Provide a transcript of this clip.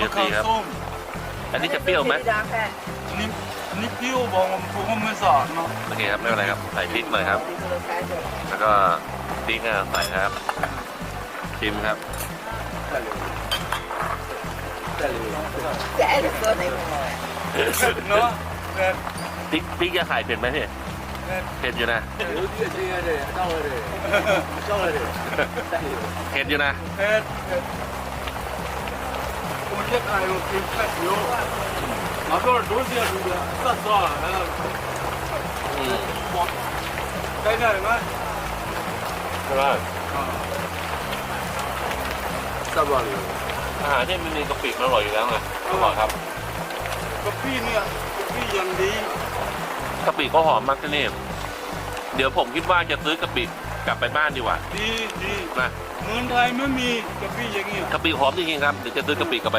มีดนตรีครับ ส้มอันนี้จะเปรี้ยวไหมอันนี้อันนี้เปรี้ยวบอกผมผมไม่สอนเนาะโอเคครับไม่เป็นไรครับใส่พริกหน่อยครับ แล้วก็พริกอะใส่ครับชิมครับ เนาะเด็ดพริกพริกจะไข่เผ็ดไหมพี่เด็ดเผ็ดอยู่นะเผ็ดอยู่นะเด็ดเด็ดผมเรียกอะไรลูกชิ้นแค่เดียวมาตัวดูเสียดูเดียวตั ดต่อแล้วอืมบอกได้ไหนไหมใช่ไหมอาหารที่มันมีกะปิมันอร่อยอยู่แล้วไงอร่อยครับกาแฟเนี่ยกาแฟยังดีกะปิก็หอมมากที่นี่เดี๋ยวผมคิดว่าจะซื้อกะปิก ลับไปบ้านดีกว่าดีดีนะเมืองไทยไม่มีกาแฟอย่างเงี้ยกะปิหอมจริงๆครับเดี๋ยวจะซื้อกะปิกลับไป